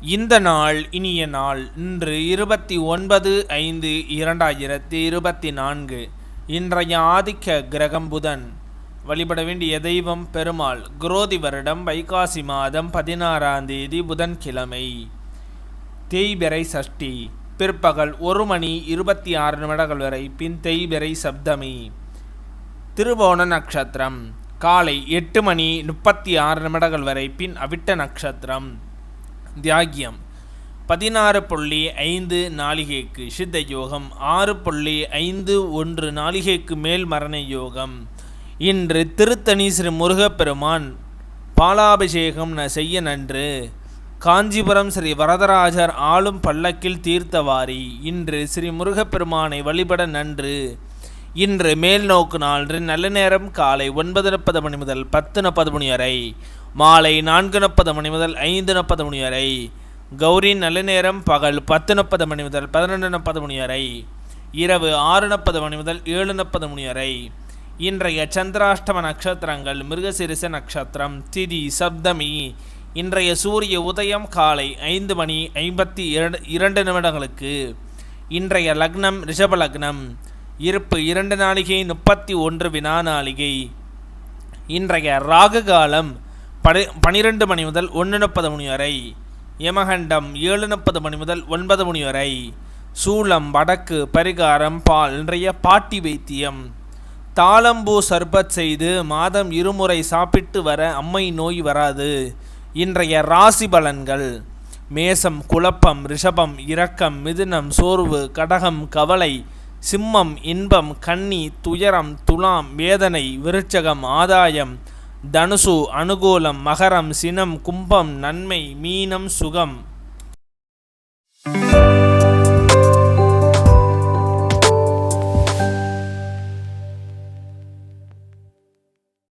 இந்த நாள் இனிய நாள் இன்று இருபத்தி ஒன்பது ஐந்து இரண்டாயிரத்தி இருபத்தி நான்கு. இன்றைய ஆதிக்க கிரகம் புதன். வழிபட வேண்டிய தெய்வம் பெருமாள் குரோதி வருடம் வைகாசி மாதம் பதினாறாம் தேதி புதன்கிழமை. தேய்பிறை சஷ்டி பிற்பகல் ஒரு மணி இருபத்தி ஆறு நிமிடங்கள் வரை பின் தேய்பிறை சப்தமி. திருவோண நட்சத்திரம் காலை எட்டு மணி முப்பத்தி ஆறு நிமிடங்கள் வரை பின் அவிட்ட நட்சத்திரம். தியாகியம். பதினாறு புள்ளி ஐந்து நாளிகைக்கு சித்த யோகம் ஆறு புள்ளி ஐந்து ஒன்று நாளிகைக்கு மேல் மரண யோகம். இன்று திருத்தணி ஸ்ரீ முருகப்பெருமான் பாலாபிஷேகம் ந செய்ய நன்று. காஞ்சிபுரம் ஸ்ரீ வரதராஜர் ஆளும் பல்லக்கில் தீர்த்தவாரி. இன்று ஸ்ரீ முருகப்பெருமானை வழிபட நன்று. இன்று மேல் நோக்கு நாள் நல்ல நேரம் காலை ஒன்பது முப்பது மணி முதல் பத்து முப்பது மணி வரை மாலை நான்கு முப்பது மணி முதல் ஐந்து முப்பது மணி வரை கௌரி நல்ல நேரம் பகல் பத்து முப்பது மணி முதல் பதினொன்று முப்பது மணி வரை இரவு ஆறு முப்பது மணி முதல் ஏழு முப்பது மணி வரை. இன்றைய சந்திராஷ்டம நட்சத்திரங்கள் மிருகசிரிச நட்சத்திரம் திதி சப்தமி இன்றைய சூரிய உதயம் காலை ஐந்து மணி ஐம்பத்தி இரண்டு இரண்டு நிமிடங்களுக்கு இன்றைய லக்னம் ரிஷப லக்னம் இருப்பு இரண்டு நாளிகை முப்பத்தி ஒன்று வினா நாளிகை. இன்றைய ராகு காலம் பனி பனிரெண்டு மணி முதல் ஒன்று முப்பது மணி வரை. யமகண்டம் ஏழு முப்பது மணி முதல் ஒன்பது மணி வரை. சூளம் வடக்கு பரிகாரம் பால் இன்றைய பாட்டி வைத்தியம். தாளம்பூ சர்பத் செய்து மாதம் இருமுறை சாப்பிட்டு வர அம்மை நோய் வராது. இன்றைய ராசி பலன்கள். மேசம் குழப்பம் ரிஷபம் இரக்கம் மிதுனம் சோர்வு கடகம் கவலை சிம்மம் இன்பம் கன்னி துயரம் துலாம் வேதனை விருச்சகம் ஆதாயம் தனுசு அனுகூலம் மகரம் சினம் கும்பம் நன்மை மீனம் சுகம்.